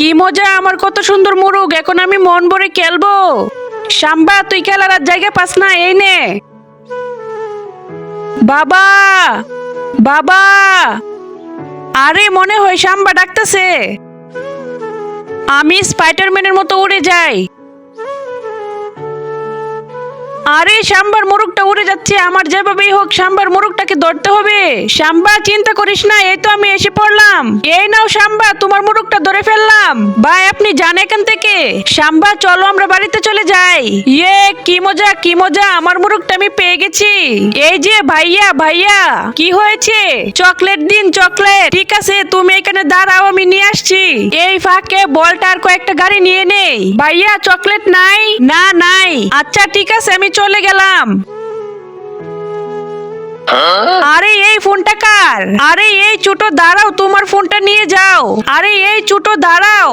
কি মজা, আমার কত সুন্দর মুরুগ, এখন আমি মন ভরে খেলব। সাম্বা তুই খেলার আর জায়গা পাস না, এই নে। বাবা বাবা। আরে, মনে হয় সাম্বা ডাকতেছে। আমি স্পাইডারম্যানের মতো উড়ে যাই। আরে সাম্বার মোরগটা উড়ে যাচ্ছে, আমার যেভাবেই হোক সাম্বার মোরগটাকে ধরতে হবে। সাম্বা চিন্তা করিস না, এই তো আমি এসে পড়লাম। এই নাও সাম্বা তোমার মোরগটা ধরে ফেললাম। ভাই, আপনি যান এখান থেকে। সাম্বা চলো আমরা বাড়িতে চলে যাই। ইয়ে কি মজা কি মজা, আমার মোরগটা আমি পেয়ে গেছি। এই যে, ভাইয়া ভাইয়া, কি হয়েছে? চকলেট দিন, চকলেট। ঠিক আছে, তুমি এখানে দাঁড়াও আমি নিয়ে আসছি। এই ফাঁকে বলটার কয়েকটা গাড়ি নিয়ে নেই। ভাইয়া, চকলেট নাই? না, নাই। আচ্ছা ঠিক আছে, আমি চলে গেলাম। আরে, এই ফোনটা কার? আরে, এই ছোট দাঁড়াও, তোমার ফোনটা নিয়ে যাও। আরে, এই ছোট দাঁড়াও।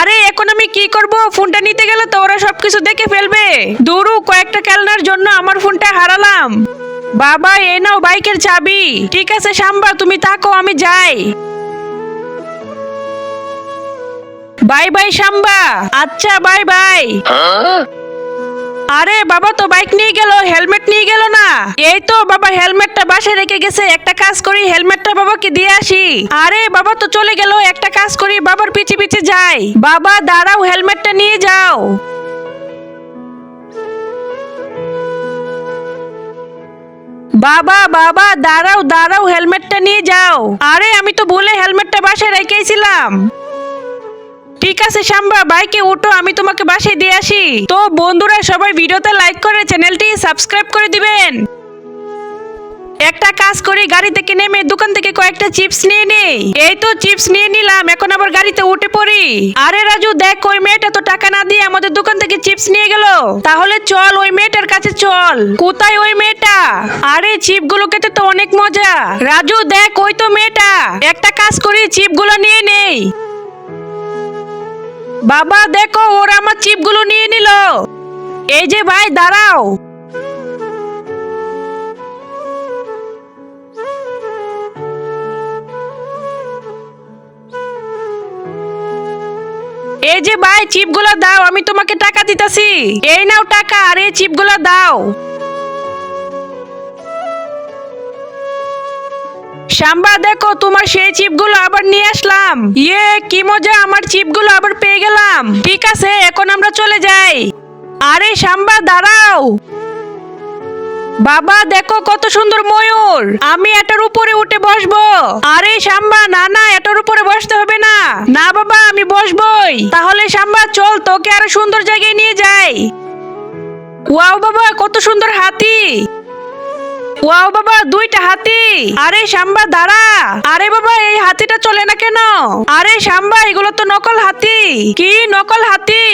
আরে, এখন আমি কি করব? ফোনটা নিতে গেলে তো ওরা সবকিছু দেখে ফেলবে। দূরু, কয়েকটা খেলনার জন্য আমার ফোনটা হারালাম। বাবা এ নাও বাইকের চাবি। ঠিক আছে, সাম্বা, তুমি থাকো, আমি যাই। বাই বাই সাম্বা আচ্ছা বাই বাই। আরে, বাবা তো বাইক নিয়ে গেল, হেলমেট নিয়ে গেল না। এই তো, বাবা, হেলমেটটা বাসায় রেখে গেছে। একটা কাজ করি, হেলমেটটা বাবাকে দিয়ে আসি। আরে, বাবা তো চলে গেল, একটা কাজ করি, বাবার পিছে পিছে যাই। বাবা, দাঁড়াও, হেলমেটটা নিয়ে যাও। বাবা বাবা, দাঁড়াও দাঁড়াও, হেলমেটটা নিয়ে যাও। আরে, আমি তো ভুলে হেলমেটটা বাসায় রেখেছিলাম। ঠিক আছে শাম্বা, বাইকে উঠো, আমি তোমাকে বাসায় দিয়ে আসি। তো বন্ধুরা, সবাই ভিডিওতে লাইক করে চ্যানেলটি সাবস্ক্রাইব করে দিবেন। একটা কাজ করি, গাড়ি থেকে নেমে দোকান থেকে কয়েকটা চিপস নিয়ে নেই। এই তো চিপস নিয়ে নিলাম, এখন আবার গাড়িতে উঠে পড়ি। আরে রাজু, দেখ, ওই মেয়েটা তো টাকা না দিয়ে আমাদের দোকান থেকে চিপস নিয়ে গেল। তাহলে চল, ওই মেয়েটার কাছে চল। কোথায় ওই মেয়েটা? আরে চিপগুলো খেতে তো অনেক মজা। রাজু, দেখ, ওই তো মেয়েটা। একটা কাজ করি চিপগুলো নিয়ে নেই। বাবা, দেখো, ওরা আমার চিপগুলো নিয়ে নিল। এই যে ভাই, দাঁড়াও। এই যে ভাই চিপগুলো দাও, আমি তোমাকে টাকা দিতাছি। এই নাও টাকা, আর এই চিপগুলো দাও। শাম্বা দেখো, তোমার সেই চিপগুলো আবার নিয়ে আসলাম। ইয়ে কি মজা, আমার চিপগুলো আবার পেয়ে গেলাম। ঠিক আছে, এখন আমরা চলে যাই। আরে শাম্বা দাঁড়াও। বাবা, দেখো, কত সুন্দর ময়ূর। আমি এটার উপরে উঠে বসবো। আরে শাম্বা না না, এটার উপরে বসতে হবে না। না বাবা, আমি বসবই। তাহলে শাম্বা চল, তোকে আরও সুন্দর জায়গায় নিয়ে যাই। ওয়াও বাবা, কত সুন্দর হাতি। ওয়াও বাবা, দুইটা হাতি। আরে শাম্বা দাঁড়া। আরে বাবা, এই হাতিটা চলে না কেন? আরে শাম্বা এগুলো তো নকল হাতি। কি নকল হাতি?